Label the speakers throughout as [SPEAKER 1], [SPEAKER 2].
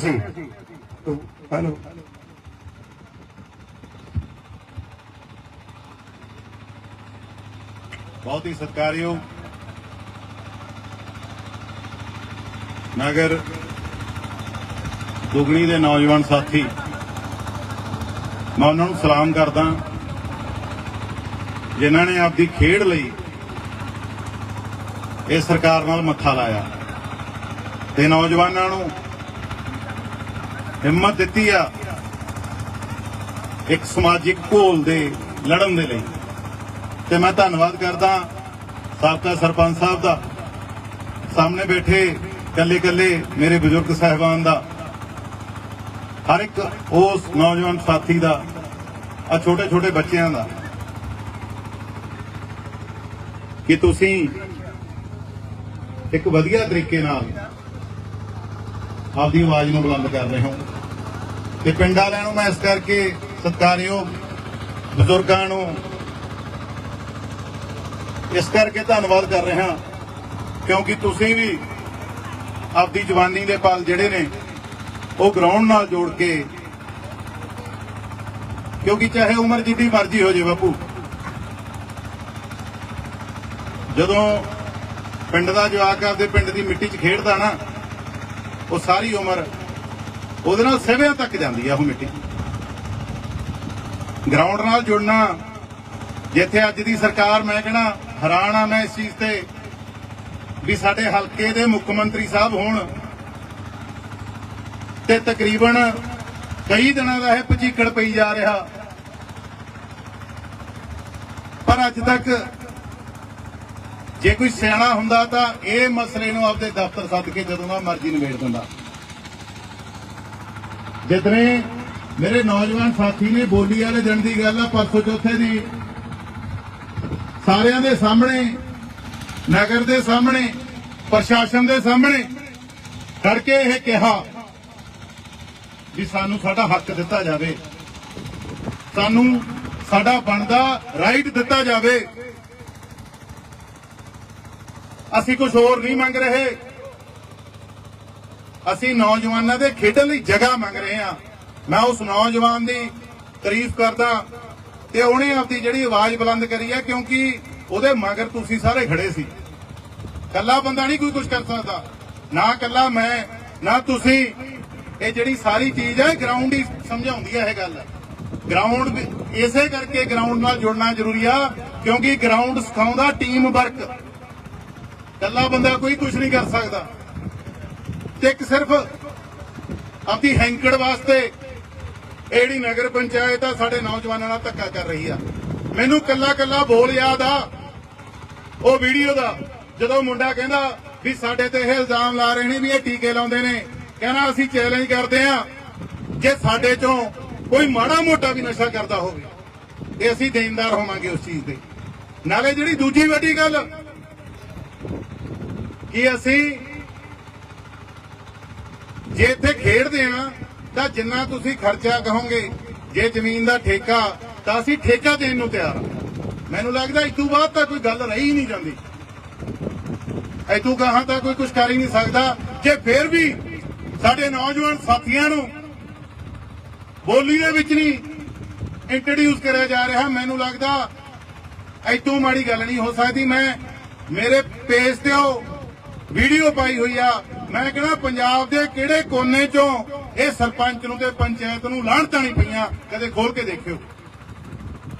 [SPEAKER 1] ਅਸੀਂ। ਹੈਲੋ
[SPEAKER 2] ਬਹੁਤ ਹੀ ਸਤਿਕਾਰਯੋਗ ਨਗਰ ਦੁਗਣੀ ਦੇ ਨੌਜਵਾਨ ਸਾਥੀ। ਮੈਂ ਉਹਨਾਂ ਨੂੰ ਸਲਾਮ ਕਰਦਾ ਜਿਨ੍ਹਾਂ ਨੇ ਆਪਦੀ ਖੇਡ ਲਈ ਇਹ ਸਰਕਾਰ ਨਾਲ ਮੱਥਾ ਲਾਇਆ। ਤੇ ਨੌਜਵਾਨਾਂ ਨੂੰ ਹਿੰਮਤ ਦਿੱਤੀ ਆ ਇੱਕ ਸਮਾਜਿਕ ਘੋਲ ਦੇ ਲੜਨ ਦੇ ਲਈ। ਤੇ ਮੈਂ ਧੰਨਵਾਦ ਕਰਦਾ ਸਾਬਕਾ ਸਰਪੰਚ ਸਾਹਿਬ ਦਾ। ਸਾਹਮਣੇ ਬੈਠੇ ਕੱਲੇ ਕੱਲੇ ਮੇਰੇ ਬਜ਼ੁਰਗ ਸਾਹਿਬਾਨ ਦਾ। ਹਰ ਇੱਕ ਉਸ ਨੌਜਵਾਨ ਸਾਥੀ ਦਾ ਆ ਛੋਟੇ ਛੋਟੇ ਬੱਚਿਆਂ ਦਾ। ਕਿ ਤੁਸੀਂ ਇੱਕ ਵਧੀਆ ਤਰੀਕੇ ਨਾਲ ਆਪਦੀ ਆਵਾਜ਼ ਨੂੰ ਬੁਲੰਦ ਕਰ ਰਹੇ ਹੋ। ਤੇ ਪਿੰਡ ਵਾਲਿਆਂ ਨੂੰ ਮੈਂ ਇਸ ਕਰਕੇ ਸਤਿਕਾਰਯੋਗ ਬਜ਼ੁਰਗਾਂ ਨੂੰ ਇਸ ਕਰਕੇ ਧੰਨਵਾਦ ਕਰ ਰਿਹਾ ਕਿਉਂਕਿ ਤੁਸੀਂ ਵੀ ਆਪਦੀ ਜਵਾਨੀ ਦੇ ਪਲ ਜਿਹੜੇ ਨੇ, ਉਹ ਗਰਾਊਂਡ ਨਾਲ ਜੋੜ ਕੇ, ਕਿਉਂਕਿ ਚਾਹੇ ਉਮਰ ਜਿੱਡੀ ਮਰਜ਼ੀ ਹੋ ਜੇ ਬਾਪੂ। ਜਦੋਂ ਪਿੰਡ ਦਾ ਜਵਾਕ ਆਪਦੇ ਪਿੰਡ ਦੀ ਮਿੱਟੀ 'ਚ ਖੇਡਦਾ ਨਾ ਉਹ ਸਾਰੀ ਉਮਰ ਉਹਦੇ ਨਾਲ ਸਿਵਿਆਂ ਤੱਕ ਜਾਂਦੀ ਆ ਉਹ ਮਿੱਟੀ। ਗਰਾਊਂਡ ਨਾਲ ਜੁੜਨਾ, ਜਿੱਥੇ ਅੱਜ ਦੀ ਸਰਕਾਰ ਮੈਂ ਕਹਿਣਾ ਹੈਰਾਨ ਆ ਮੈਂ ਇਸ ਚੀਜ਼ ਤੇ ਵੀ ਸਾਡੇ ਹਲਕੇ ਦੇ ਮੁੱਖ ਮੰਤਰੀ ਸਾਹਿਬ ਹੋਣ ਤੇ ਤਕਰੀਬਨ ਕਈ ਦਿਨਾਂ ਦਾ ਇਹ ਪਚੀਕੜ ਪਈ ਜਾ ਰਿਹਾ। ਪਰ ਅੱਜ ਤੱਕ ਜੇ ਕੋਈ ਸਿਆਣਾ ਹੁੰਦਾ ਤਾਂ ਇਹ ਮਸਲੇ ਨੂੰ ਆਪਦੇ ਦਫ਼ਤਰ ਸੱਦ ਕੇ ਜਦੋਂ ਦਾ ਮਰਜ਼ੀ ਨਿਬੇੜ ਦਿੰਦਾ। ਜਿਤਨੇ ਮੇਰੇ ਨੌਜਵਾਨ ਸਾਥੀ ਨੇ ਬੋਲੀ ਵਾਲੇ ਦਿਨ ਦੀ ਗੱਲ ਆ, ਪਰਸੋਂ ਚੌਥੇ ਦੀ। ਸਾਰਿਆਂ ਦੇ ਸਾਹਮਣੇ, ਨਗਰ ਦੇ ਸਾਹਮਣੇ, ਪ੍ਰਸ਼ਾਸਨ ਦੇ ਸਾਹਮਣੇ ਕਰਕੇ ਇਹ ਕਿਹਾ ਵੀ ਸਾਨੂੰ ਸਾਡਾ ਹੱਕ ਦਿੱਤਾ ਜਾਵੇ। ਸਾਨੂੰ ਸਾਡਾ ਬਣਦਾ ਰਾਈਟ ਦਿੱਤਾ ਜਾਵੇ। ਅਸੀਂ ਕੁਝ ਹੋਰ ਨਹੀਂ ਮੰਗ ਰਹੇ। ਅਸੀਂ ਨੌਜਵਾਨਾਂ ਦੇ ਖੇਡਣ ਲਈ ਜਗ੍ਹਾ ਮੰਗ ਰਹੇ ਹਾਂ। ਮੈਂ ਉਸ ਨੌਜਵਾਨ ਦੀ ਤਾਰੀਫ ਕਰਦਾ ਤੇ ਉਹਨੇ ਆਪਦੀ ਜਿਹੜੀ ਆਵਾਜ਼ ਬੁਲੰਦ ਕਰੀ ਹੈ, ਕਿਉਂਕਿ ਉਹਦੇ ਮਗਰ ਤੁਸੀਂ ਸਾਰੇ ਖੜੇ ਸੀ। ਕੱਲਾ ਬੰਦਾ ਨਹੀਂ ਕੋਈ ਕੁਝ ਕਰ ਸਕਦਾ। ਨਾ ਕੱਲਾ ਮੈਂ, ਨਾ ਤੁਸੀਂ। ਇਹ ਜਿਹੜੀ ਸਾਰੀ ਚੀਜ਼ ਹੈ ਗਰਾਊਂਡ ਹੀ ਸਮਝਾਉਂਦੀ ਹੈ ਇਹ ਗੱਲ। ਗਰਾਊਂਡ ਇਸੇ ਕਰਕੇ ਗਰਾਊਂਡ ਨਾਲ ਜੁੜਨਾ ਜ਼ਰੂਰੀ ਆ, ਕਿਉਂਕਿ ਗਰਾਊਂਡ ਸਿਖਾਉਂਦਾ ਟੀਮ ਵਰਕ ਕੱਲਾ ਬੰਦਾ ਕੋਈ ਕੁਝ ਨਹੀਂ ਕਰ ਸਕਦਾ। ਤੇ ਇੱਕ ਸਿਰਫ ਆਪਦੀ ਹੈਂਕੜ ਵਾਸਤੇ ਇਹ ਜਿਹੜੀ ਨਗਰ ਪੰਚਾਇਤ ਆ, ਸਾਡੇ ਨੌਜਵਾਨਾਂ ਨਾਲ ਧੱਕਾ ਕਰ ਰਹੀ ਆ। ਮੈਨੂੰ ਕੱਲਾ ਕੱਲਾ ਬੋਲ ਯਾਦ ਆ, ਉਹ ਵੀਡੀਓ ਦਾ, ਜਦੋਂ ਮੁੰਡਾ ਕਹਿੰਦਾ ਵੀ ਸਾਡੇ ਤੇ ਇਹ ਇਲਜ਼ਾਮ ਲਾ ਰਹੇ ਨੇ ਵੀ ਇਹ ਟੀਕੇ ਲਾਉਂਦੇ ਨੇ, ਕਹਿੰਦਾ ਅਸੀਂ ਚੈਲੰਜ ਕਰਦੇ ਆ ਜੇ ਸਾਡੇ ਚੋਂ ਕੋਈ ਮਾੜਾ ਮੋਟਾ ਵੀ ਨਸ਼ਾ ਕਰਦਾ ਹੋਵੇ, ਤੇ ਅਸੀਂ ਦੇਣਦਾਰ ਹੋਵਾਂਗੇ ਉਸ ਚੀਜ਼ ਦੇ ਨਾਲੇ ਜਿਹੜੀ ਦੂਜੀ ਵੱਡੀ ਗੱਲ ਕਿ ਅਸੀਂ ਜੇ ਇੱਥੇ ਖੇਡਦੇ ਆ ਤਾਂ ਜਿੰਨਾ ਤੁਸੀਂ ਖਰਚਾ ਕਹੋਗੇ, ਜੇ ਜ਼ਮੀਨ ਦਾ ਠੇਕਾ, ਤਾਂ ਅਸੀਂ ਠੇਕਾ ਦੇਣ ਨੂੰ ਤਿਆਰ ਮੈਨੂੰ ਲੱਗਦਾ ਇਸ ਤੋਂ ਬਾਅਦ ਤਾਂ ਕੋਈ ਗੱਲ ਰਹੀ ਹੀ ਨਹੀਂ ਜਾਂਦੀ। ਇਤੋਂ ਕਹਾਂ ਤਾਂ ਕੋਈ ਕੁਝ ਕਰ ਹੀ ਨਹੀਂ ਸਕਦਾ। ਜੇ ਫੇਰ ਵੀ ਸਾਡੇ ਨੌਜਵਾਨ ਸਾਥੀਆਂ ਨੂੰ ਬੋਲੀ ਦੇ ਵਿੱਚ ਨਹੀਂ ਇੰਟਰੋਡਿਊਸ ਕਰਿਆ ਜਾ ਰਿਹਾ, ਮੈਨੂੰ ਲੱਗਦਾ ਇਤੋਂ ਮਾੜੀ ਗੱਲ ਨਹੀਂ ਹੋ ਸਕਦੀ। ਮੈਂ, ਮੇਰੇ ਪੇਜ ਤੇ ਉਹ ਵੀਡੀਓ ਪਾਈ ਹੋਈ ਆ। ਮੈਂ ਕਹਿੰਦਾ ਪੰਜਾਬ ਦੇ ਕਿਹੜੇ ਕੋਨੇ ਚੋਂ ਇਹ ਸਰਪੰਚ ਨੂੰ ਤੇ ਪੰਚਾਇਤ ਨੂੰ ਲਾਹਣਤਾਂ ਨਹੀਂ ਪਈਆਂ, ਕਦੇ ਖੋਲ ਕੇ ਦੇਖਿਓ।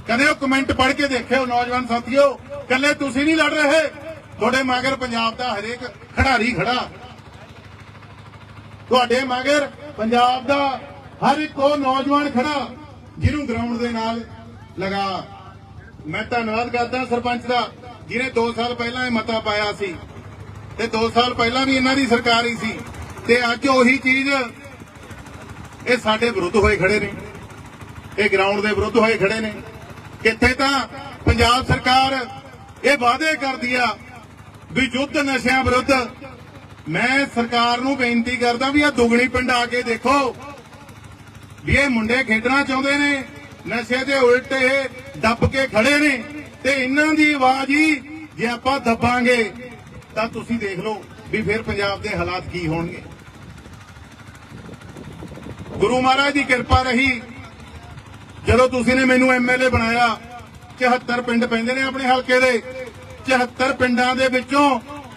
[SPEAKER 2] ਕਦੇ ਉਹ ਕਮੈਂਟ ਪੜ੍ਹ ਕੇ ਦੇਖਿਓ, ਨੌਜਵਾਨ ਸਾਥੀਓ ਕੱਲੇ ਤੁਸੀਂ ਨਹੀਂ ਲੜ ਰਹੇ। ਤੁਹਾਡੇ ਮਗਰ ਪੰਜਾਬ ਦਾ ਹਰੇਕ ਖਿਡਾਰੀ ਖੜਾ। ਤੁਹਾਡੇ ਮਗਰ ਪੰਜਾਬ ਦਾ ਹਰ ਇੱਕ ਉਹ ਨੌਜਵਾਨ ਖੜਾ, ਜਿਹਨੂੰ ਗਰਾਊਂਡ ਦੇ ਨਾਲ ਲਗਾ। ਮੈਂ ਧੰਨਵਾਦ ਕਰਦਾ ਸਰਪੰਚ ਦਾ, ਜਿਹਨੇ 2 ਸਾਲ ਪਹਿਲਾਂ ਇਹ ਮਤਾ ਪਾਇਆ ਸੀ। ਤੇ 2 ਸਾਲ ਪਹਿਲਾਂ ਵੀ ਇਹਨਾਂ ਦੀ ਸਰਕਾਰ ਹੀ ਸੀ। ਤੇ ਅੱਜ ਉਹੀ ਚੀਜ਼ ਇਹ ਸਾਡੇ ਵਿਰੁੱਧ ਹੋਏ ਖੜੇ ਨੇ। ਇਹ ਗਰਾਊਂਡ ਦੇ ਵਿਰੁੱਧ ਹੋਏ ਖੜੇ ਨੇ। ਕਿੱਥੇ ਤਾਂ ਪੰਜਾਬ ਸਰਕਾਰ ਇਹ ਵਾਅਦੇ ਕਰਦੀ ਆ ਵੀ ਯੁੱਧ ਨਸ਼ਿਆਂ ਵਿਰੁੱਧ ਮੈਂ ਸਰਕਾਰ ਨੂੰ ਬੇਨਤੀ ਕਰਦਾ ਵੀ ਆ ਦੁਗਣੀ ਪਿੰਡ ਆ ਕੇ ਦੇਖੋ ਵੀ ਇਹ ਮੁੰਡੇ ਖੇਡਣਾ ਚਾਹੁੰਦੇ ਨੇ, ਨਸ਼ੇ ਦੇ ਉਲਟ ਇਹ ਦੱਬ ਕੇ ਖੜੇ ਨੇ ਤੇ ਇਹਨਾਂ ਦੀ ਆਵਾਜ਼ ਹੀ ਜੇ ਆਪਾਂ ਦੱਬਾਂਗੇ ਤਾਂ ਤੁਸੀਂ ਦੇਖ ਲਓ ਵੀ ਫਿਰ ਪੰਜਾਬ ਦੇ ਹਾਲਾਤ ਕੀ ਹੋਣਗੇ। ਗੁਰੂ ਮਹਾਰਾਜ ਦੀ ਕਿਰਪਾ ਰਹੀ। ਜਦੋਂ ਤੁਸੀਂ ਨੇ ਮੈਨੂੰ ਐਮਐਲਏ ਬਣਾਇਆ 74 ਪਿੰਡ ਪੈਂਦੇ ਨੇ ਆਪਣੇ ਹਲਕੇ ਦੇ। 74 ਪਿੰਡਾਂ ਦੇ ਵਿੱਚੋਂ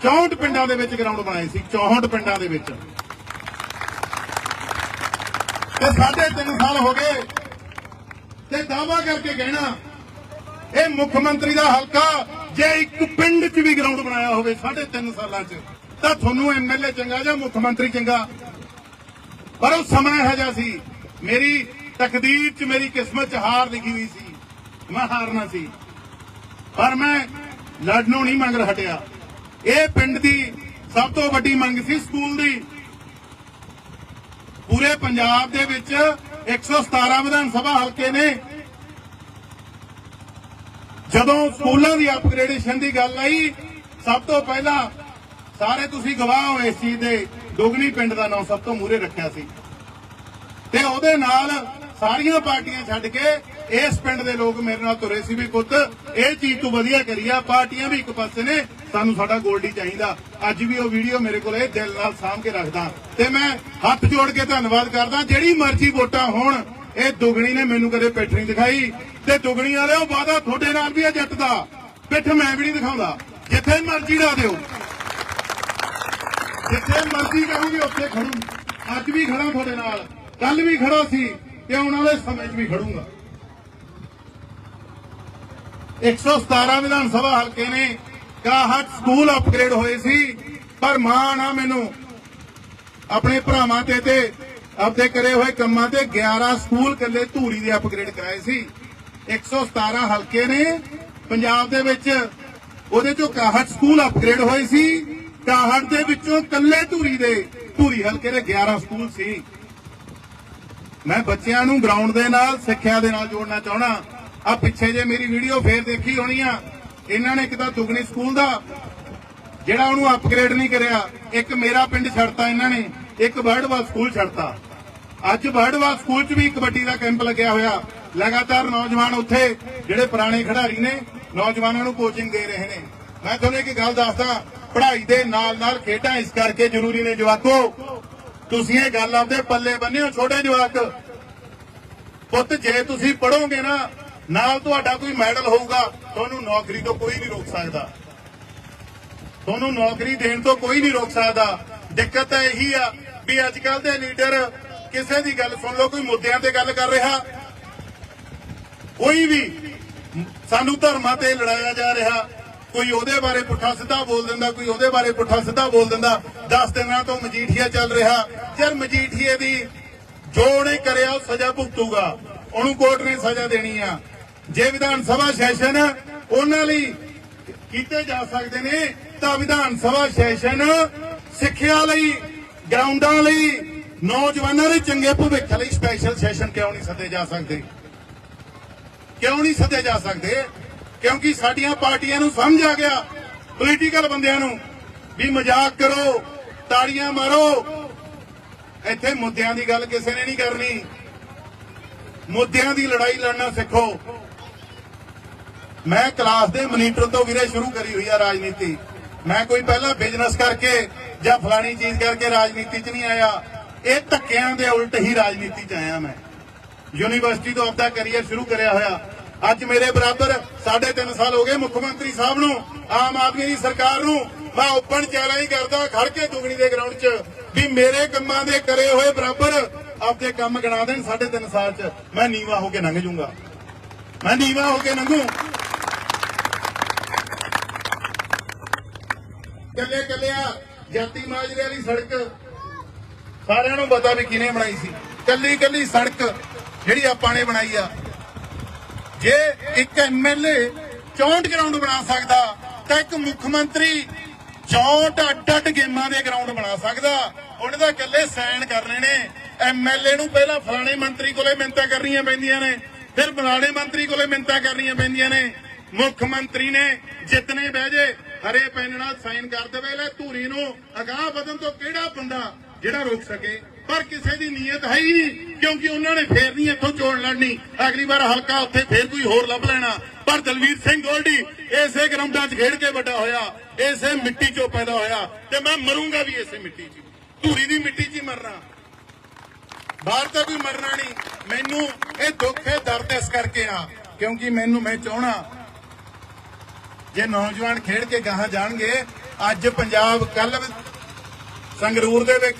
[SPEAKER 2] 64 ਪਿੰਡਾਂ ਦੇ ਵਿੱਚ ਗਰਾਊਂਡ ਬਣਾਏ ਸੀ 64 ਪਿੰਡਾਂ ਦੇ ਵਿੱਚ। ਤੇ ਸਾਢੇ 3 ਸਾਲ ਹੋ ਗਏ ਤੇ ਦਾਵਾ ਕਰਕੇ ਕਹਿਣਾ, ਇਹ ਮੁੱਖ ਮੰਤਰੀ ਦਾ ਹਲਕਾ ਜੇ ਇੱਕ ਪਿੰਡ 'ਚ ਵੀ ਗਰਾਊਂਡ ਬਣਾਇਆ ਹੋਵੇ ਸਾਢੇ 3 ਸਾਲਾਂ 'ਚ, ਤਾਂ ਤੁਹਾਨੂੰ ਐਮਐਲਏ ਚੰਗਾ ਜਾਂ ਮੁੱਖ ਮੰਤਰੀ ਚੰਗਾ? ਪਰ ਉਹ ਸਮਾਂ ਇਹੋ ਜਿਹਾ ਸੀ। ਮੇਰੀ ਤਕਦੀਰ 'ਚ, ਮੇਰੀ ਕਿਸਮਤ 'ਚ ਹਾਰ ਲਿਖੀ ਹੋਈ ਸੀ। ਮੈਂ ਹਾਰਨਾ ਸੀ। ਪਰ ਮੈਂ ਲੜਨੋਂ ਨਹੀਂ ਮੰਗ ਹਟਿਆ। ਇਹ ਪਿੰਡ ਦੀ ਸਭ ਤੋਂ ਵੱਡੀ ਮੰਗ ਸੀ ਸਕੂਲ ਦੀ। ਪੂਰੇ ਪੰਜਾਬ ਦੇ ਵਿੱਚ 117 ਵਿਧਾਨ ਸਭਾ ਹਲਕੇ ਨੇ। ਜਦੋਂ ਸਕੂਲਾਂ ਦੀ ਅਪਗ੍ਰੇਡੇਸ਼ਨ ਦੀ ਗੱਲ ਆਈ, ਸਭ ਤੋਂ ਪਹਿਲਾਂ ਸਾਰੇ ਤੁਸੀਂ ਗਵਾਹ ਹੋ ਇਸ ਚੀਜ਼ ਦੇ, ਦੁਗਣੀ ਪਿੰਡ ਦਾ ਨਾਮ ਸਭ ਤੋਂ ਮੂਹਰੇ ਰੱਖਿਆ ਸੀ। ਤੇ ਉਹਦੇ ਨਾਲ ਸਾਰੀਆਂ ਪਾਰਟੀਆਂ ਛੱਡ ਕੇ ਇਸ ਪਿੰਡ ਦੇ ਲੋਕ ਮੇਰੇ ਨਾਲ ਤੁਰੇ ਸੀ ਵੀ ਪੁੱਤ, ਇਹ ਚੀਜ਼ ਤੂੰ ਵਧੀਆ ਕਰੀ ਆ, ਪਾਰਟੀਆਂ ਵੀ ਇੱਕ ਪਾਸੇ ਨੇ, ਸਾਨੂੰ ਸਾਡਾ ਗੋਲਡੀ ਚਾਹੀਦਾ। ਅੱਜ ਵੀ ਉਹ ਵੀਡੀਓ ਮੇਰੇ ਕੋਲ ਇਹ ਦਿਲ ਨਾਲ ਸਾਂਭ ਕੇ ਰੱਖਦਾ। ਤੇ ਮੈਂ ਹੱਥ ਜੋੜ ਕੇ ਧੰਨਵਾਦ ਕਰਦਾ, ਜਿਹੜੀ ਮਰਜ਼ੀ ਵੋਟਾਂ ਹੋਣ ਇਹ ਦੁਗਣੀ ਨੇ ਮੈਨੂੰ ਕਦੇ ਪਿੱਠ ਨਹੀਂ ਦਿਖਾਈ ਤੇ ਦੁਗਣੀ ਵਾਲੇ ਵਾਦਾ ਤੁਹਾਡੇ ਨਾਲ ਵੀ ਆ ਜੱਟ ਦਾ। ਪਿੱਠ ਮੈਂ ਵੀ ਨਹੀਂ ਦਿਖਾਉਂਦਾ। ਜਿੱਥੇ ਮਰਜ਼ੀ ਲਾ ਦਿਓ। ਜਿੱਥੇ ਮਰਜ਼ੀ ਕਹੋਗੇ ਉੱਥੇ ਖੜੂ। ਅੱਜ ਵੀ ਖੜਾ ਤੁਹਾਡੇ ਨਾਲ। ਕੱਲ ਵੀ ਖੜਾ ਸੀ ਤੇ ਆਉਣ ਵਾਲੇ ਸਮੇਂ 'ਚ ਵੀ ਖੜੂੰਗਾ। 117 ਵਿਧਾਨ ਸਭਾ ਹਲਕੇ ਨੇ 61 ਸਕੂਲ ਅਪਗ੍ਰੇਡ ਹੋਏ ਸੀ, ਪਰ ਮਾਣ ਆ ਮੈਨੂੰ। ਆਪਣੇ ਭਰਾਵਾਂ ਤੇ ਤੇ ਆਪਦੇ ਕਰੇ ਹੋਏ ਕੰਮਾਂ ਤੇ 11 ਸਕੂਲ ਕੱਲੇ ਧੂਰੀ ਦੇ ਅਪਗ੍ਰੇਡ ਕਰਾਏ ਸੀ। 117 ਹਲਕੇ ਨੇ। ਪੰਜਾਬ ਦੇ ਵਿੱਚ ਉਹਦੇ ਚੋਂ 61 ਸਕੂਲ ਅਪਗ੍ਰੇਡ ਹੋਏ ਸੀ। 61 ਦੇ ਵਿੱਚੋਂ ਕੱਲੇ ਧੂਰੀ ਦੇ, ਧੂਰੀ ਹਲਕੇ ਦੇ 11 ਸਕੂਲ ਸੀ। ਮੈਂ ਬੱਚਿਆਂ ਨੂੰ ਗਰਾਊਂਡ ਦੇ ਨਾਲ, ਸਿੱਖਿਆ ਦੇ ਨਾਲ ਜੋੜਨਾ ਚਾਹਣਾ ਆ ਪਿੱਛੇ ਜੇ ਮੇਰੀ ਵੀਡੀਓ ਫੇਰ ਦੇਖੀ ਹੋਣੀ ਆ। ਇਹਨਾਂ ਨੇ ਇੱਕ ਤਾਂ ਦੁਗਣੀ ਸਕੂਲ ਦਾ, ਜਿਹੜਾ ਉਹਨੂੰ ਅਪਗ੍ਰੇਡ ਨਹੀਂ ਕਰਿਆ। ਇੱਕ ਮੇਰਾ ਪਿੰਡ ਛੱਡਤਾ ਇਹਨਾਂ ਨੇ, ਇੱਕ ਵਰਡਵਾਲ ਸਕੂਲ ਛੱਡਤਾ। ਅੱਜ ਬਰਡਵਾਲ ਸਕੂਲ 'ਚ ਵੀ ਕਬੱਡੀ ਦਾ ਕੈਂਪ ਲੱਗਿਆ ਹੋਇਆ। ਲਗਾਤਾਰ ਨੌਜਵਾਨ ਉੱਥੇ, ਜਿਹੜੇ ਪੁਰਾਣੇ ਖਿਡਾਰੀ ਨੇ, ਨੌਜਵਾਨਾਂ ਨੂੰ ਕੋਚਿੰਗ ਦੇ ਰਹੇ ਨੇ। ਮੈਂ ਤੁਹਾਨੂੰ ਇੱਕ ਗੱਲ ਦੱਸਦਾ, ਪੜ੍ਹਾਈ ਦੇ ਨਾਲ ਨਾਲ ਖੇਡਾਂ ਇਸ ਕਰਕੇ ਜ਼ਰੂਰੀ ਨੇ ਜਵਾਕੋ। ਤੁਸੀਂ ਇਹ ਗੱਲ ਆਪਦੇ ਪੱਲੇ ਬੰਨਿਓ, ਛੋਟੇ ਜਵਾਕ। ਪੁੱਤ, ਜੇ ਤੁਸੀਂ ਪੜੋਗੇ ਨਾ, ਨਾਲ ਤੁਹਾਡਾ ਕੋਈ ਮੈਡਲ ਹੋਊਗਾ, ਤੁਹਾਨੂੰ ਨੌਕਰੀ ਤੋਂ ਕੋਈ ਨਹੀਂ ਰੋਕ ਸਕਦਾ। ਤੁਹਾਨੂੰ ਨੌਕਰੀ ਦੇਣ ਤੋਂ ਕੋਈ ਨਹੀਂ ਰੋਕ ਸਕਦਾ। ਦਿੱਕਤ ਤਾਂ ਇਹੀ ਆ ਵੀ ਅੱਜ ਕੱਲ ਦੇ ਲੀਡਰ ਕਿਸੇ ਦੀ ਗੱਲ ਸੁਣ ਲਓ, ਕੋਈ ਮੁੱਦਿਆਂ ਤੇ ਗੱਲ ਕਰ ਰਿਹਾ। ਕੋਈ ਵੀ ਸਾਨੂੰ ਧਰਮਾਂ ਤੇ ਲੜਾਇਆ ਜਾ ਰਿਹਾ, ਕੋਈ ਉਹਦੇ ਬਾਰੇ ਪੁੱਠਾ ਸਿੱਧਾ ਬੋਲ ਦਿੰਦਾ, ਕੋਈ ਉਹਦੇ ਬਾਰੇ ਪੁੱਠਾ ਸਿੱਧਾ ਬੋਲ ਦਿੰਦਾ 10 ਦਿਨਾਂ ਤੋਂ ਮਜੀਠੀਆ ਚੱਲ ਰਿਹਾ। ਯਾਰ ਮਜੀਠੀਏ ਦੀ ਜੋ ਉਹਨੇ ਕਰਿਆ, ਉਹ ਸਜ਼ਾ ਭੁਗਤੂਗਾ। ਉਹਨੂੰ ਕੋਰਟ ਨੇ ਸਜ਼ਾ ਦੇਣੀ ਆ। ਜੇ ਵਿਧਾਨ ਸਭਾ ਸੈਸ਼ਨ ਉਹਨਾਂ ਲਈ ਕੀਤੇ ਜਾ ਸਕਦੇ ਨੇ, ਤਾਂ ਵਿਧਾਨ ਸਭਾ ਸੈਸ਼ਨ ਸਿੱਖਿਆ ਲਈ, ਗਰਾਊਂਡਾਂ ਲਈ ਨੌਜਵਾਨਾਂ ਦੇ ਚੰਗੇ ਭਵਿੱਖ ਲਈ ਸਪੈਸ਼ਲ ਸੈਸ਼ਨ ਕਿਉਂ ਨਹੀਂ ਸੱਦੇ ਜਾ ਸਕਦੇ? ਕਿਉਂ ਨਹੀਂ ਸੱਦੇ ਜਾ ਸਕਦੇ? ਕਿਉਂਕਿ ਸਾਡੀਆਂ ਪਾਰਟੀਆਂ ਨੂੰ ਸਮਝ ਆ ਗਿਆ ਪੋਲੀਟੀਕਲ ਬੰਦਿਆਂ ਨੂੰ, ਵੀ ਮਜ਼ਾਕ ਕਰੋ, ਤਾੜੀਆਂ ਮਾਰੋ। ਇੱਥੇ ਮੁੱਦਿਆਂ ਦੀ ਗੱਲ ਕਿਸੇ ਨੇ ਨਹੀਂ ਕਰਨੀ। ਮੁੱਦਿਆਂ ਦੀ ਲੜਾਈ ਲੜਨਾ ਸਿੱਖੋ। ਮੈਂ ਕਲਾਸ ਦੇ ਮਨੀਟਰ ਤੋਂ ਵੀਰੇ ਸ਼ੁਰੂ ਕਰੀ ਹੋਈ ਆ ਰਾਜਨੀਤੀ। ਮੈਂ ਕੋਈ ਪਹਿਲਾਂ ਬਿਜ਼ਨਸ ਕਰਕੇ ਜਾਂ ਫਲਾਣੀ ਚੀਜ਼ ਕਰਕੇ ਰਾਜਨੀਤੀ 'ਚ ਨਹੀਂ ਆਇਆ। ਇਹ ਧੱਕਿਆਂ ਦੇ ਉਲਟ ਹੀ ਰਾਜਨੀਤੀ 'ਚ ਆਇਆ ਮੈਂ। ਯੂਨੀਵਰਸਿਟੀ ਤੋਂ ਆਪਦਾ ਕੈਰੀਅਰ ਸ਼ੁਰੂ ਕਰਿਆ ਹੋਇਆ। ਅੱਜ ਮੇਰੇ ਬਰਾਬਰ 3.5 ਸਾਲ ਹੋ ਗਏ ਮੁੱਖ ਮੰਤਰੀ ਸਾਹਿਬ ਨੂੰ, ਆਮ ਆਦਮੀ ਦੀ ਸਰਕਾਰ ਨੂੰ। ਮੈਂ ਓਪਨ ਚੈਲੰਜ ਕਰਦਾ, ਖੜ ਕੇ ਦੁਗਣੀ ਦੇ ਗਰਾਊਂਡ 'ਚ। ਵੀ ਮੇਰੇ ਕੰਮਾਂ ਦੇ ਕਰੇ ਹੋਏ ਬਰਾਬਰ ਆਪਦੇ ਕੰਮ ਗਣਾ ਦੇਣ 3.5 ਸਾਲ 'ਚ। ਮੈਂ ਨੀਵਾ ਹੋ ਕੇ ਲੰਘ ਜੂੰਗਾ। ਮੈਂ ਨੀਵਾ ਹੋ ਕੇ ਲੰਘੂ। ਕੱਲੇ ਕੱਲਿਆ ਜਾਤੀ ਮਾਜਰੇ ਵਾਲੀ ਸੜਕ ਸਾਰਿਆਂ ਨੂੰ ਪਤਾ ਵੀ ਕਿਹਨੇ ਬਣਾਈ ਸੀ। ਕੱਲੀ ਕੱਲੀ ਸੜਕ ਜਿਹੜੀ ਆਪਾਂ ਨੇ ਬਣਾਈ ਆ। ਜੇ ਇੱਕ ਐਮਐਲਏ 64 ਗਰਾਊਂਡ ਬਣਾ ਸਕਦਾ, ਤਾਂ ਇੱਕ ਮੁੱਖ ਮੰਤਰੀ 64 ਅੱਡ ਅੱਡ ਗੇਮਾਂ ਦੇ ਗਰਾਊਂਡ ਬਣਾ ਸਕਦਾ। ਉਹਨੇ ਤਾਂ ਇਕੱਲੇ ਸਾਈਨ ਕਰਨੇ ਨੇ। ਐਮਐਲਏ ਨੂੰ ਪਹਿਲਾਂ ਫਲਾਣੇ ਮੰਤਰੀ ਕੋਲੇ ਮਿੰਤਾਂ ਕਰਨੀਆਂ ਪੈਂਦੀਆਂ ਨੇ। ਫਿਰ ਫਲਾਣੇ ਮੰਤਰੀ ਕੋਲੇ ਮਿੰਤਾਂ ਕਰਨੀਆਂ ਪੈਂਦੀਆਂ ਨੇ। ਮੁੱਖ ਮੰਤਰੀ ਨੇ ਜਿੱਤਨੇ ਬਹਿ ਜੇ, ਹਰੇ ਪੈਨ ਨਾਲ ਸਾਈਨ ਕਰ ਦੇਵੇ। ਲੈ ਧੂਰੀ ਨੂੰ ਅਗਾਹ ਵਧਣ ਤੋਂ ਕਿਹੜਾ ਬੰਦਾ ਜਿਹੜਾ ਰੋਕ ਸਕੇ। ਪਰ ਕਿਸੇ ਦੀ ਨੀਅਤ ਹੈ ਹੀ ਨਹੀਂ, ਕਿਉਂਕਿ ਉਹਨਾਂ ਨੇ ਫੇਰ ਨਹੀਂ ਇੱਥੋਂ ਚੋਣ ਲੜਨੀ। ਅਗਲੀ ਵਾਰ ਹਲਕਾ ਉੱਥੇ ਫੇਰ ਕੋਈ ਹੋਰ ਲੱਭ ਲੈਣਾ। ਪਰ ਦਲਵੀਰ ਸਿੰਘ ਗੋਲਡੀ ਇਸੇ ਗਰਾਊਂਡਾਂ 'ਚ ਖੇਡ ਕੇ ਵੱਡਾ ਹੋਇਆ, ਇਸੇ ਮਿੱਟੀ 'ਚੋਂ ਪੈਦਾ ਹੋਇਆ ਤੇ ਮੈਂ ਮਰੂੰਗਾ ਵੀ ਇਸੇ ਮਿੱਟੀ 'ਚ। ਧੂਰੀ ਦੀ ਮਿੱਟੀ 'ਚ ਹੀ ਮਰਨਾ। ਬਾਹਰ ਤਾਂ ਕੋਈ ਮਰਨਾ ਨਹੀਂ। ਮੈਨੂੰ ਇਹ ਦੁੱਖ ਹੈ ਦਰਦ ਇਸ ਕਰਕੇ ਆ, ਕਿਉਂਕਿ ਮੈਨੂੰ, ਮੈਂ ਚਾਹਣਾ ਜੇ ਨੌਜਵਾਨ ਖੇਡ ਕੇ ਗਾਹਾਂ ਜਾਣਗੇ, ਅੱਜ ਪੰਜਾਬ ਕੱਲ ਸੰਗਰੂਰ ਦੇ ਵਿੱਚ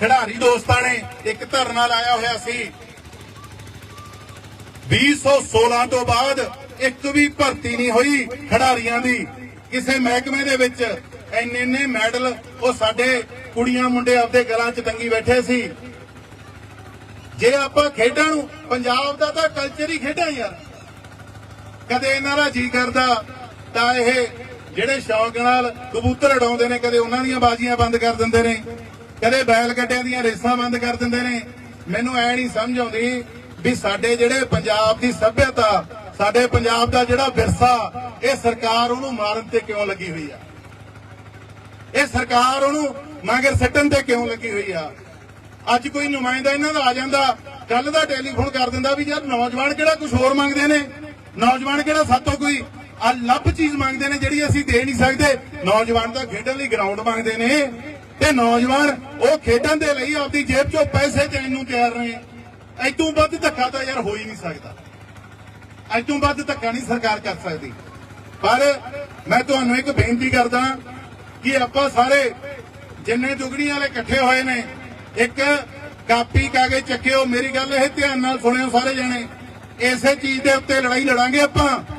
[SPEAKER 2] ਖਿਡਾਰੀ ਦੋਸਤਾਂ ਨੇ ਇੱਕ ਧਰਨਾ ਲਾਇਆ ਹੋਇਆ ਸੀ। 2016 ਤੋਂ ਬਾਅਦ ਇੱਕ ਵੀ ਭਰਤੀ ਨਹੀਂ ਹੋਈ ਖਿਡਾਰੀਆਂ ਦੀ। ਕਿਸੇ ਮਹਿਕਮੇ ਦੇ ਵਿੱਚ ਇੰਨੇ ਇੰਨੇ ਮੈਡਲ ਉਹ ਸਾਡੇ ਕੁੜੀਆਂ ਮੁੰਡੇ ਆਪਦੇ ਗਲਾਂ 'ਚ ਟੰਗੀ ਬੈਠੇ ਸੀ। ਜੇ ਆਪਾਂ ਖੇਡਾਂ ਨੂੰ ਪੰਜਾਬ ਦਾ ਤਾਂ ਕਲਚਰ ਹੀ ਖੇਡਾਂ ਯਾਰ। ਕਦੇ ਇਹਨਾਂ ਦਾ ਜੀ ਕਰਦਾ ਤਾਂ ਇਹ ਜਿਹੜੇ ਸ਼ੌਕ ਨਾਲ ਕਬੂਤਰ ਉਡਾਉਂਦੇ ਨੇ, ਕਦੇ ਉਹਨਾਂ ਦੀਆਂ ਬਾਜ਼ੀਆਂ ਬੰਦ ਕਰ ਦਿੰਦੇ ਨੇ, ਕਦੇ ਬੈਲ ਗੱਡਿਆਂ ਦੀਆਂ ਰੇਸਾਂ ਬੰਦ ਕਰ ਦਿੰਦੇ ਨੇ, ਮੈਨੂੰ ਐ ਨਹੀਂ ਸਮਝ ਆਉਂਦੀ ਵੀ ਸਾਡੇ ਜਿਹੜੇ ਪੰਜਾਬ ਦੀ ਸੱਭਿਅਤਾ, ਸਾਡੇ ਪੰਜਾਬ ਦਾ ਜਿਹੜਾ ਵਿਰਸਾ, ਇਹ ਸਰਕਾਰ ਉਹਨੂੰ ਮਾਰਨ ਤੇ ਕਿਉਂ ਲੱਗੀ ਹੋਈ ਆ? ਇਹ ਸਰਕਾਰ ਉਹਨੂੰ ਮਗਰ ਸੱਟਣ ਤੇ ਕਿਉਂ ਲੱਗੀ ਹੋਈ ਆ? ਅੱਜ ਕੋਈ ਨੁਮਾਇੰਦਾ ਇਹਨਾਂ ਦਾ ਆ ਜਾਂਦਾ ਕੱਲ ਦਾ ਟੈਲੀਫੋਨ ਕਰ ਦਿੰਦਾ ਵੀ ਯਾਰ ਨੌਜਵਾਨ ਕਿਹੜਾ ਕੁਝ ਹੋਰ ਮੰਗਦੇ ਨੇ? ਨੌਜਵਾਨ ਕਿਹੜਾ ਸਾਤੋਂ ਕੋਈ ਆ ਲੱਭ ਚੀਜ਼ ਮੰਗਦੇ ਨੇ ਜਿਹੜੀ ਅਸੀਂ ਦੇ ਨਹੀਂ ਸਕਦੇ। ਨੌਜਵਾਨ ਤਾਂ ਖੇਡਣ ਲਈ ਗਰਾਊਂਡ ਮੰਗਦੇ ਨੇ। ਤੇ ਨੌਜਵਾਨ ਉਹ ਖੇਡਣ ਦੇ ਲਈ ਆਪਦੀ ਜੇਬ ਚੋਂ ਪੈਸੇ ਦੇਣ ਨੂੰ ਤਿਆਰ ਨੇ। ਐਤੋਂ ਵੱਧ ਧੱਕਾ ਤਾਂ ਯਾਰ ਹੋ ਹੀ ਨਹੀਂ ਸਕਦਾ। ਐਤੋਂ ਵੱਧ ਧੱਕਾ ਨਹੀਂ ਸਰਕਾਰ ਕਰ ਸਕਦੀ। ਪਰ ਮੈਂ ਤੁਹਾਨੂੰ ਇੱਕ ਬੇਨਤੀ ਕਰਦਾ ਕਿ ਆਪਾਂ ਸਾਰੇ ਜਿੰਨੇ ਦੁਗਣੀ ਵਾਲੇ ਇਕੱਠੇ ਹੋਏ ਨੇ, ਇੱਕ ਕਾਪੀ ਕਾਗਜ਼ ਚੱਕਿਓ। ਮੇਰੀ ਗੱਲ ਇਹ ਧਿਆਨ ਨਾਲ ਸੁਣਿਓ ਸਾਰੇ ਜਣੇ। ਇਸੇ ਚੀਜ਼ ਦੇ ਉੱਤੇ ਲੜਾਈ ਲੜਾਂਗੇ ਆਪਾਂ।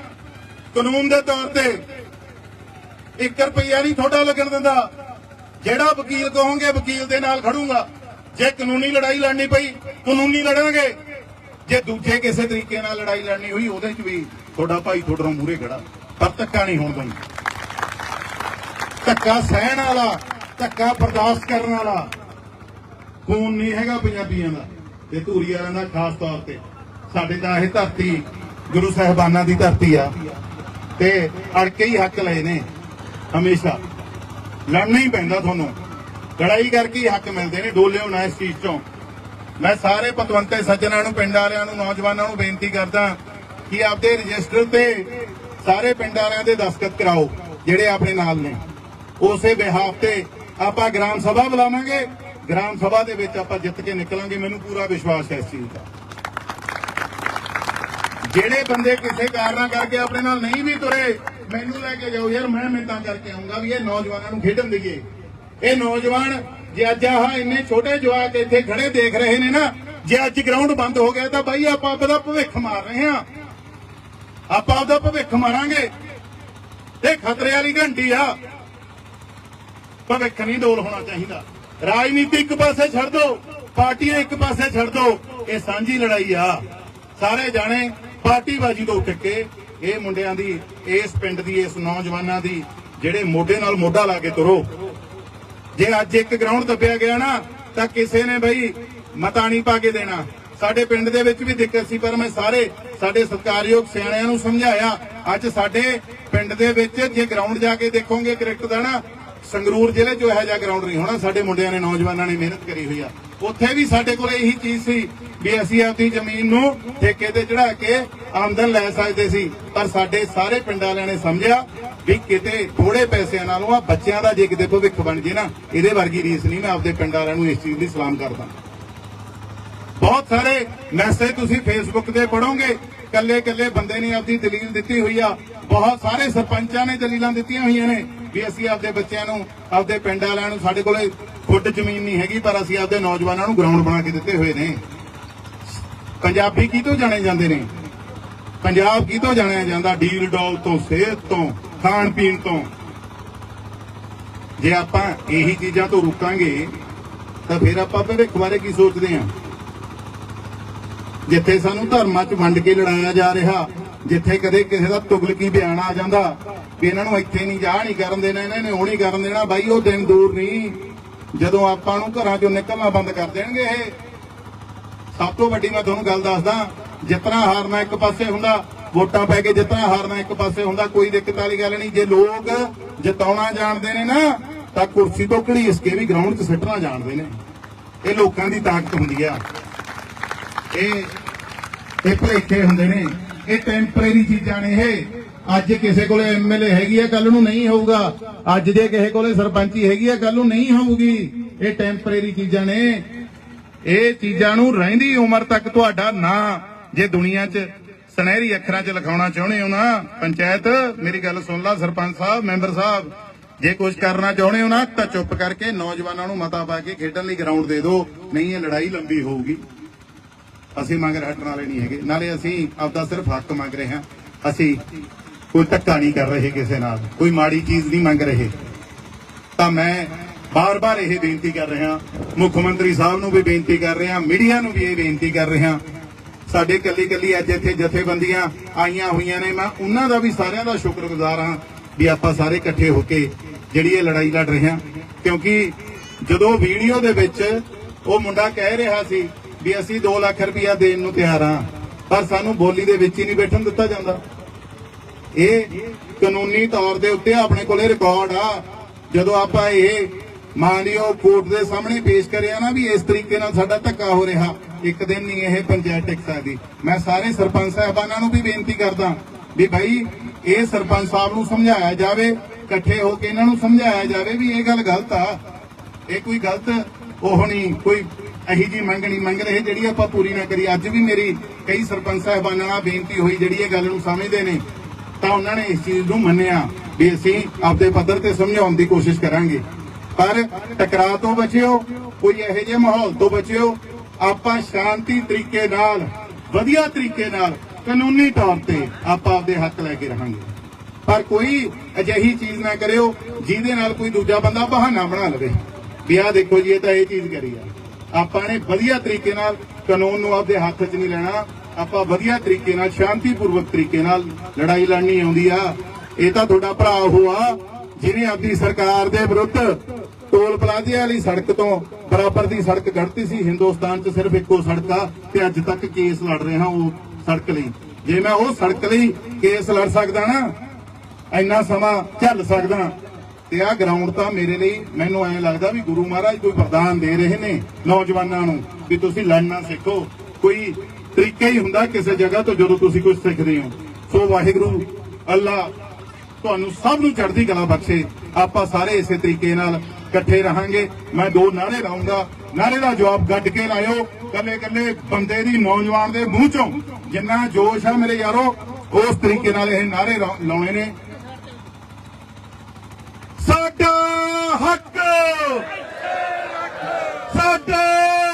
[SPEAKER 2] ਕਾਨੂੰਨ ਦੇ ਤੌਰ ਤੇ 1 ਰੁਪਈਆ ਨਹੀਂ ਤੁਹਾਡਾ ਲੱਗਣ ਦਿੰਦਾ। ਜਿਹੜਾ ਵਕੀਲ ਕਹੋਗੇ, ਵਕੀਲ ਦੇ ਨਾਲ ਖੜੂੰਗਾ। ਜੇ ਕਾਨੂੰਨੀ ਲੜਾਈ ਲੜਨੀ ਪਈ, ਕਾਨੂੰਨੀ ਲੜਾਂਗੇ ਜੇ ਦੂਜੇ ਕਿਸੇ ਤਰੀਕੇ ਨਾਲ ਲੜਾਈ ਲੜਨੀ ਹੋਈ, ਉਹਦੇ 'ਚ ਵੀ ਤੁਹਾਡਾ ਭਾਈ ਤੁਹਾਡਾ ਮੂਰੇ ਖੜਾ। ਪਰ ਧੱਕਾ ਨਹੀਂ ਹੋਣ ਦਊਂ ਧੱਕਾ ਸਹਿਣ ਵਾਲਾ, ਧੱਕਾ ਬਰਦਾਸ਼ਤ ਕਰਨ ਵਾਲਾ, ਖੂਨ ਨਹੀਂ ਹੈਗਾ ਪੰਜਾਬੀਆਂ ਦਾ। ਤੇ ਧੂਰੀ ਵਾਲਿਆਂ ਦਾ ਖਾਸ ਤੌਰ ਤੇ। ਸਾਡੇ ਤਾਂ ਇਹ ਧਰਤੀ ਗੁਰੂ ਸਾਹਿਬਾਨਾਂ ਦੀ ਧਰਤੀ ਆ। ਤੇ ਅੜਕੇ ਹੀ ਹੱਕ ਲਏ ਨੇ, ਹਮੇਸ਼ਾ। ਲੜਨਾ ਹੀ ਪੈਂਦਾ ਤੁਹਾਨੂੰ। ਲੜਾਈ ਕਰਕੇ ਹੀ ਹੱਕ ਮਿਲਦੇ ਨੇ ਡੋਲਿਓ ਨਾ ਇਸ ਚੀਜ਼ ਚੋਂ। ਮੈਂ ਸਾਰੇ ਪਤਵੰਤੇ ਸੱਜਣਾਂ ਨੂੰ, ਪਿੰਡ ਵਾਲਿਆਂ ਨੂੰ, ਨੌਜਵਾਨਾਂ ਨੂੰ ਬੇਨਤੀ ਕਰਦਾ ਕਿ ਆਪਦੇ ਰਜਿਸਟਰ ਤੇ ਸਾਰੇ ਪਿੰਡ ਵਾਲਿਆਂ ਦੇ ਦਸਤਖਤ ਕਰਾਓ, ਜਿਹੜੇ ਆਪਣੇ ਨਾਲ ਨੇ। ਉਸੇ ਬਿਹਾਫ ਤੇ ਆਪਾਂ ਗ੍ਰਾਮ ਸਭਾ ਬੁਲਾਵਾਂਗੇ। ਗ੍ਰਾਮ ਸਭਾ ਦੇ ਵਿੱਚ ਆਪਾਂ ਜਿੱਤ ਕੇ ਨਿਕਲਾਂਗੇ। ਮੈਨੂੰ ਪੂਰਾ ਵਿਸ਼ਵਾਸ ਹੈ ਇਸ ਚੀਜ਼ ਦਾ। ਜਿਹੜੇ ਬੰਦੇ ਕਿਸੇ ਕਾਰਨਾਂ ਕਰਕੇ ਆਪਣੇ ਨਾਲ ਨਹੀਂ ਵੀ ਤੁਰੇ, ਮੈਨੂੰ ਲੈ ਕੇ ਜਾਓ ਯਾਰ, ਮੈਂ ਮਿੰਤਾਂ ਕਰਕੇ ਆਉਂਗਾ ਵੀ ਇਹ ਨੌਜਵਾਨਾਂ ਨੂੰ ਖੇਡਣ ਦਈਏ ਇਹ ਨੌਜਵਾਨ ਜੇ ਅੱਜ ਆਹ ਇੰਨੇ ਛੋਟੇ ਜਵਾਕ ਇੱਥੇ ਖੜੇ ਦੇਖ ਰਹੇ ਨੇ ਨਾ, ਜੇ ਅੱਜ ਗਰਾਊਂਡ ਬੰਦ ਹੋ ਗਿਆ ਤਾਂ ਬਾਈ ਆਪਾਂ ਆਪਦਾ ਭਵਿੱਖ ਮਾਰ ਰਹੇ ਹਾਂ। ਆਪਾਂ ਆਪਦਾ ਭਵਿੱਖ ਮਾਰਾਂਗੇ। ਇਹ ਖਤਰੇ ਵਾਲੀ ਘੰਟੀ ਆ। ਭਵਿੱਖ ਨਹੀਂ ਡੋਲ ਹੋਣਾ ਚਾਹੀਦਾ। ਰਾਜਨੀਤੀ ਇੱਕ ਪਾਸੇ ਛੱਡ ਦਿਓ ਪਾਰਟੀਆਂ ਇੱਕ ਪਾਸੇ ਛੱਡ ਦਿਓ ਇਹ ਸਾਂਝੀ ਲੜਾਈ ਆ। ਸਾਰੇ ਜਾਣੇ ਪਾਰਟੀਬਾਜ਼ੀ ਤੋਂ ਉੱਠ ਕੇ ਇਹ ਮੁੰਡਿਆਂ ਦੀ, ਇਸ ਪਿੰਡ ਦੀ, ਇਸ ਨੌਜਵਾਨਾਂ ਦੀ, ਜਿਹੜੇ ਮੋਢੇ ਨਾਲ ਮੋਢਾ ਲਾ ਕੇ ਤੁਰੋ। ਜੇ ਅੱਜ ਇੱਕ ਗਰਾਊਂਡ ਦੱਬਿਆ ਗਿਆ ਨਾ, ਤਾਂ ਕਿਸੇ ਨੇ ਬਈ ਮਤਾ ਨਹੀਂ ਪਾ ਕੇ ਦੇਣਾ। ਸਾਡੇ ਪਿੰਡ ਦੇ ਵਿੱਚ ਵੀ ਦਿੱਕਤ ਸੀ, ਪਰ ਮੈਂ ਸਾਰੇ ਸਾਡੇ ਸਤਿਕਾਰਯੋਗ ਸਿਆਣਿਆਂ ਨੂੰ ਸਮਝਾਇਆ, ਅੱਜ ਸਾਡੇ ਪਿੰਡ ਦੇ ਵਿੱਚ ਜੇ ਗਰਾਊਂਡ ਜਾ ਕੇ ਦੇਖੋਗੇ ਕ੍ਰਿਕਟ ਦਾ ਨਾ, ਸੰਗਰੂਰ ਜ਼ਿਲ੍ਹੇ 'ਚ ਇਹੋ ਜਿਹਾ ਗਰਾਊਂਡ ਨਹੀਂ ਹੋਣਾ। ਸਾਡੇ ਮੁੰਡਿਆਂ ਨੇ, ਨੌਜਵਾਨਾਂ ਨੇ ਮਿਹਨਤ ਕਰੀ ਹੋਈ ਆ। ਉੱਥੇ ਵੀ ਸਾਡੇ ਕੋਲ ਇਹੀ ਚੀਜ਼ ਸੀ ਵੀ ਅਸੀਂ ਆਪਣੀ ਜ਼ਮੀਨ ਨੂੰ ਠੇਕੇ ਤੇ ਚੜਾ ਕੇ ਆਮਦਨ ਲੈ ਸਕਦੇ ਸੀ। ਪਰ ਸਾਡੇ ਸਾਰੇ ਪਿੰਡ ਵਾਲਿਆਂ ਨੇ ਸਮਝਿਆ ਵੀ ਕਿਤੇ ਥੋੜੇ ਪੈਸਿਆਂ ਨਾਲੋਂ ਆ ਬੱਚਿਆਂ ਦਾ ਜੇ ਕਿਤੇ ਭਵਿੱਖ ਬਣ ਜੇ ਨਾ, ਇਹਦੇ ਵਰਗੀ ਰੀਸ ਨਹੀਂ ਮੈਂ ਆਪਦੇ ਪਿੰਡ ਵਾਲਿਆਂ ਨੂੰ ਇਸ ਚੀਜ਼ ਦੀ ਸਲਾਮ ਕਰਦਾ। ਬਹੁਤ ਸਾਰੇ ਮੈਸੇਜ ਤੁਸੀਂ ਫੇਸਬੁੱਕ ਤੇ ਪੜੋਗੇ ਕੱਲੇ ਕੱਲੇ ਬੰਦੇ ਨੇ ਆਪਦੀ ਦਲੀਲ ਦਿੱਤੀ ਹੋਈ ਆ। ਬਹੁਤ ਸਾਰੇ ਸਰਪੰਚਾਂ ਨੇ ਦਲੀਲਾਂ ਦਿੱਤੀਆਂ ਹੋਈਆਂ ਨੇ ਵੀ ਅਸੀਂ ਆਪਦੇ ਬੱਚਿਆਂ ਨੂੰ, ਆਪਦੇ ਪਿੰਡ ਵਾਲਿਆਂ ਨੂੰ, ਸਾਡੇ ਕੋਲੇ ਫੁੱਟ ਜ਼ਮੀਨ ਨਹੀਂ ਹੈਗੀ, ਪਰ ਅਸੀਂ ਆਪਦੇ ਨੌਜਵਾਨਾਂ ਨੂੰ ਗਰਾਊਂਡ ਬਣਾ ਕੇ ਦਿੱਤੇ ਹੋਏ ਨੇ। ਪੰਜਾਬੀ ਕੀ ਤੋਂ ਜਾਣੇ ਜਾਂਦੇ ਨੇ? ਪੰਜਾਬ ਕੀ ਤੋਂ ਜਾਣਿਆ ਜਾਂਦਾ? ਡੀਲ ਡੋਲ ਤੋਂ, ਸਿਹਤ ਤੋਂ, ਖਾਣ ਪੀਣ ਤੋਂ। ਜੇ ਆਪਾਂ ਇਹੀ ਚੀਜ਼ਾਂ ਤੋਂ ਰੁਕਾਂਗੇ, ਤਾਂ ਫਿਰ ਆਪਾਂ ਭਵਿੱਖ ਬਾਰੇ ਕੀ ਸੋਚਦੇ ਹਾਂ? ਜਿੱਥੇ ਸਾਨੂੰ ਧਰਮਾਂ 'ਚ ਵੰਡ ਕੇ ਲੜਾਇਆ ਜਾ ਰਿਹਾ, ਜਿੱਥੇ ਕਦੇ ਕਿਸੇ ਦਾ ਤੁਗਲਕੀ ਬਿਆਨ ਆ ਜਾਂਦਾ, ਵੀ ਇਹਨਾਂ ਨੂੰ ਇੱਥੇ ਨਹੀਂ ਜਾ ਨਹੀਂ ਕਰਨ ਦੇਣਾ, ਇਹਨਾਂ ਨੇ ਉਹ ਨਹੀਂ ਕਰਨ ਦੇਣਾ, ਬਾਈ ਉਹ ਦਿਨ ਦੂਰ ਨਹੀਂ। ਜਦੋਂ ਆਪਾਂ ਨੂੰ ਘਰਾਂ 'ਚੋਂ ਨਿਕਲਣਾ ਬੰਦ ਕਰ ਦੇਣਗੇ ਇਹ ਸਭ ਤੋਂ ਵੱਡੀ ਮੈਂ ਤੁਹਾਨੂੰ ਗੱਲ ਦੱਸਦਾ ਜਿਤਨਾ ਹਾਰਨਾ ਇੱਕ ਪਾਸੇ ਹੁੰਦਾ, ਵੋਟਾਂ ਪੈ ਕੇ ਜਿਤਨਾ ਹਾਰਨਾ ਇੱਕ ਪਾਸੇ ਹੁੰਦਾ, ਕੋਈ ਦਿੱਕਤ ਵਾਲੀ ਗੱਲ ਨਹੀਂ। ਜੇ ਲੋਕ ਜਿਤਾਉਣਾ ਜਾਣਦੇ ਨੇ ਨਾ, ਤਾਂ ਕੁਰਸੀ ਤੋਂ ਘੜੀਸ ਕੇ ਵੀ ਗਰਾਊਂਡ 'ਚ ਸਿੱਟਣਾ ਜਾਣਦੇ ਨੇ। ਇਹ ਲੋਕਾਂ ਦੀ ਤਾਕਤ ਹੁੰਦੀ ਆ। ਇਹ ਇਹ ਭਲੇਖੇ ਹੁੰਦੇ ਨੇ। ਇਹ ਟੈਂਪਰੇਰੀ ਚੀਜ਼ਾਂ ਨੇ ਇਹ। ਅੱਜ ਕਿਸੇ ਕੋਲੇ ਐਮਐਲਏ ਹੈਗੀ ਆ ਕੱਲ ਨੂੰ ਨਹੀਂ ਹੋਊਗਾ। ਅੱਜ ਜੇ ਕਿਸੇ ਕੋਲੇ ਸਰਪੰਚੀ ਹੈਗੀ ਆ ਕੱਲ ਨੂੰ ਨਹੀਂ ਹੋਊਗੀ। ਇਹ ਟੈਂਪਰੇਰੀ ਚੀਜ਼ਾਂ ਨੇ। ਇਹ ਚੀਜ਼ਾਂ ਨੂੰ ਰਹਿੰਦੀ ਉਮਰ ਤੱਕ ਤੁਹਾਡਾ ਨਾਂ। ਜੇ ਦੁਨੀਆ 'ਚ ਸੁਨਹਿਰੀ ਅੱਖਰਾਂ 'ਚ ਲਿਖਾਉਣਾ ਚਾਹੁੰਦੇ ਹੋ ਨਾ, ਪੰਚਾਇਤ, ਮੇਰੀ ਗੱਲ ਸੁਣ ਲਾ ਸਰਪੰਚ ਸਾਹਿਬ, ਮੈਂਬਰ ਸਾਹਿਬ। ਜੇ ਕੁਝ ਕਰਨਾ ਚਾਹੁੰਦੇ ਹੋ ਨਾ, ਤਾਂ ਚੁੱਪ ਕਰਕੇ ਨੌਜਵਾਨਾਂ ਨੂੰ ਮਤਾ ਪਾ ਕੇ ਖੇਡਣ ਲਈ ਗਰਾਊਂਡ ਦੇ ਦਿਓ, ਨਹੀਂ ਇਹ ਲੜਾਈ ਲੰਬੀ ਹੋਊਗੀ। ਅਸੀਂ ਮੰਗ ਹਟਣ ਵਾਲੇ ਨਹੀਂ ਹੈਗੇ। ਨਾਲੇ ਅਸੀਂ ਆਪਦਾ ਸਿਰਫ ਹੱਕ ਮੰਗ ਰਹੇ ਹਾਂ। ਅਸੀਂ ਕੋਈ ਧੱਕਾ ਨਹੀਂ ਕਰ ਰਹੇ ਕਿਸੇ ਨਾਲ। ਕੋਈ ਮਾੜੀ ਚੀਜ਼ ਨਹੀਂ ਮੰਗ ਰਹੇ। ਤਾਂ ਮੈਂ ਬਾਰ-ਬਾਰ ਇਹ ਬੇਨਤੀ ਕਰ ਰਿਹਾ। ਮੁੱਖ ਮੰਤਰੀ ਸਾਹਿਬ ਨੂੰ ਵੀ ਬੇਨਤੀ ਕਰ ਰਿਹਾ, ਮੀਡੀਆ ਨੂੰ ਵੀ ਇਹ ਬੇਨਤੀ ਕਰ ਰਿਹਾ। ਸਾਡੇ ਕੱਲੀ ਕੱਲੀ ਅੱਜ ਇੱਥੇ ਜਥੇਬੰਦੀਆਂ ਆਈਆਂ ਹੋਈਆਂ ਨੇ। ਮੈਂ ਉਹਨਾਂ ਦਾ ਵੀ ਸਾਰਿਆਂ ਦਾ ਸ਼ੁਕਰਗੁਜ਼ਾਰ ਹਾਂ ਵੀ ਆਪਾਂ ਸਾਰੇ ਇਕੱਠੇ ਹੋ ਕੇ ਜਿਹੜੀ ਇਹ ਲੜਾਈ ਲੜ ਰਹੇ ਹਾਂ। ਕਿਉਂਕਿ ਜਦੋਂ ਵੀਡੀਓ ਦੇ ਵਿੱਚ ਉਹ ਮੁੰਡਾ ਕਹਿ ਰਿਹਾ ਸੀ ਵੀ ਅਸੀਂ 2 ਲੱਖ ਰੁਪਇਆ ਦੇਣ ਨੂੰ ਤਿਆਰ ਹਾਂ, ਪਰ ਸਾਨੂੰ ਬੋਲੀ ਦੇ ਵਿੱਚ ਹੀ ਨਹੀਂ ਬੈਠਣ ਦਿੱਤਾ ਜਾਂਦਾ। ਇਹ ਕਾਨੂੰਨੀ ਤੌਰ ਦੇ ਉੱਤੇ ਆਪਣੇ ਕੋਲੇ ਰਿਕਾਰਡ ਆ। ਜਦੋਂ ਆਪਾਂ ਇਹ ਮਾਨਯੋਗ ਕੋਰਟ ਦੇ ਸਾਹਮਣੇ ਪੇਸ਼ ਕਰਿਆ ਨਾ ਵੀ ਇਸ ਤਰੀਕੇ ਨਾਲ ਸਾਡਾ ਧੱਕਾ ਹੋ ਰਿਹਾ। ਇੱਕ ਦਿਨ ਨਹੀਂ, ਇਹ ਪੰਚਾਇਤ ਟਿਕ ਸਕਦੀ ਮੈਂ ਸਾਰੇ ਸਰਪੰਚ ਸਾਹਿਬਾਨਾਂ ਨੂੰ ਵੀ ਬੇਨਤੀ ਕਰਦਾ ਵੀ ਭਾਈ, ਇਹ ਸਰਪੰਚ ਸਾਹਿਬ ਨੂੰ ਸਮਝਾਇਆ ਜਾਵੇ, ਇਕੱਠੇ ਹੋ ਕੇ ਇਹਨਾਂ ਨੂੰ ਸਮਝਾਇਆ ਜਾਵੇ ਵੀ ਇਹ ਗੱਲ ਗਲਤ ਆ। ਇਹ ਕੋਈ ਗਲਤ ਉਹ ਨਹੀਂ, ਕੋਈ ਅਹੀ ਜੀ ਮੰਗਣੀ ਮੰਗ ਰਹੇ ਜਿਹੜੀ ਆਪਾਂ ਪੂਰੀ ਨਾ ਕਰੀ ਅੱਜ ਵੀ ਮੇਰੀ ਕਈ ਸਰਪੰਚ ਸਾਹਿਬਾਨਾਂ ਨਾਲ ਬੇਨਤੀ ਹੋਈ, ਜਿਹੜੀ ਇਹ ਗੱਲ ਨੂੰ ਸਮਝਦੇ ਨੇ, ਤਾਂ ਉਹਨਾਂ ਨੇ ਇਸ ਚੀਜ਼ ਨੂੰ ਮੰਨਿਆ ਵੀ ਅਸੀਂ ਆਪਦੇ ਪੱਧਰ ਤੇ ਸਮਝਾਉਣ ਦੀ ਕੋਸ਼ਿਸ਼ ਕਰਾਂਗੇ। ਪਰ ਟਕਰਾਅ ਤੋਂ ਬਚਿਓ, ਕੋਈ ਇਹੋ ਜਿਹੇ ਮਾਹੌਲ ਤੋਂ ਬਚਿਓ, ਆਪਾਂ ਸ਼ਾਂਤੀ ਤਰੀਕੇ ਨਾਲ, ਵਧੀਆ ਤਰੀਕੇ ਨਾਲ, ਕਾਨੂੰਨੀ ਤੌਰ ਤੇ ਆਪਾਂ ਆਪਦੇ ਹੱਕ ਲੈ ਕੇ ਰਹਾਂਗੇ। ਪਰ ਕੋਈ ਅਜਿਹੀ ਚੀਜ਼ ਨਾ ਕਰਿਓ, ਜਿਹਦੇ ਨਾਲ ਕੋਈ ਦੂਜਾ ਬੰਦਾ ਬਹਾਨਾ ਬਣਾ ਲਵੇ। ਵੀ ਆਹ ਦੇਖੋ ਜੀ, ਇਹ ਤਾਂ ਇਹ ਚੀਜ਼ ਕਰੀ ਆ। ਆਪਾਂ ਨੇ ਵਧੀਆ ਤਰੀਕੇ ਨਾਲ ਕਾਨੂੰਨ ਨੂੰ ਆਪਦੇ ਹੱਥ 'ਚ ਨਹੀਂ ਲੈਣਾ। ਆਪਾਂ ਵਧੀਆ ਤਰੀਕੇ ਨਾਲ, ਸ਼ਾਂਤੀਪੂਰਵਕ ਤਰੀਕੇ ਨਾਲ ਲੜਾਈ ਲੜਨੀ ਆਉਂਦੀ ਆ। ਇਹ ਤਾਂ ਤੁਹਾਡਾ ਭਰਾ ਉਹ ਆ, ਜਿਹਨੇ ਆਪਣੀ ਸਰਕਾਰ ਦੇ ਵਿਰੁੱਧ ਟੋਲ ਪਲਾਜ਼ੇ ਵਾਲੀ ਸੜਕ ਤੋਂ ਬਰਾਬਰ ਦੀ ਸੜਕ ਕੱਢਤੀ ਸੀ। ਹਿੰਦੁਸਤਾਨ 'ਚ ਸਿਰਫ ਇੱਕੋ ਸੜਕ ਆ ਤੇ ਅੱਜ ਤੱਕ ਕੇਸ ਲੜ ਰਹੇ ਹਾਂ ਉਹ ਸੜਕ ਲਈ। ਜੇ ਮੈਂ ਉਹ ਸੜਕ ਲਈ ਕੇਸ ਲੜ ਸਕਦਾ ਨਾ, ਇੰਨਾ ਸਮਾਂ ਝੱਲ ਸਕਦਾ। ਤੇ ਆਹ ਗਰਾਊਂਡ ਤਾਂ ਮੇਰੇ ਲਈ ਮੈਨੂੰ ਐਂ ਲੱਗਦਾ ਵੀ ਗੁਰੂ ਮਹਾਰਾਜ ਕੋਈ ਵਰਦਾਨ ਦੇ ਰਹੇ ਨੇ ਨੌਜਵਾਨਾਂ ਨੂੰ ਵੀ ਤੁਸੀਂ ਲੜਨਾ ਸਿੱਖੋ। ਕੋਈ ਤਰੀਕਾ ਹੀ ਹੁੰਦਾ ਕਿਸੇ ਜਗ੍ਹਾ ਤੋਂ ਜਦੋਂ ਤੁਸੀਂ ਕੁਝ ਸਿੱਖਦੇ ਹੋ। ਸੋ ਵਾਹਿਗੁਰੂ, ਅੱਲਾ ਤੁਹਾਨੂੰ ਸਭ ਨੂੰ ਚੜ੍ਹਦੀ ਕਲਾ ਬਖਸ਼ੇ। ਆਪਾਂ ਸਾਰੇ ਇਸੇ ਤਰੀਕੇ ਨਾਲ ਇਕੱਠੇ ਰਹਾਂਗੇ। ਮੈਂ ਦੋ ਨਾਰੇ ਲਾਉਂਗਾ ਨਾਰੇ ਦਾ ਜਵਾਬ ਗੱਡ ਕੇ ਲਾਇਓ। ਕੱਲੇ ਕੱਲੇ ਬੰਦੇ ਦੀ ਨੌਜਵਾਨ ਦੇ ਮੂੰਹ ਚੋਂ। ਜਿੰਨਾ ਜੋਸ਼ ਆ ਮੇਰੇ ਯਾਰੋ, ਉਸ ਤਰੀਕੇ ਨਾਲ ਇਹ ਨਾਰੇ ਲਾਉਣੇ ਨੇ। ਸਾਡਾ ਹੱਕ! ਸਾਡਾ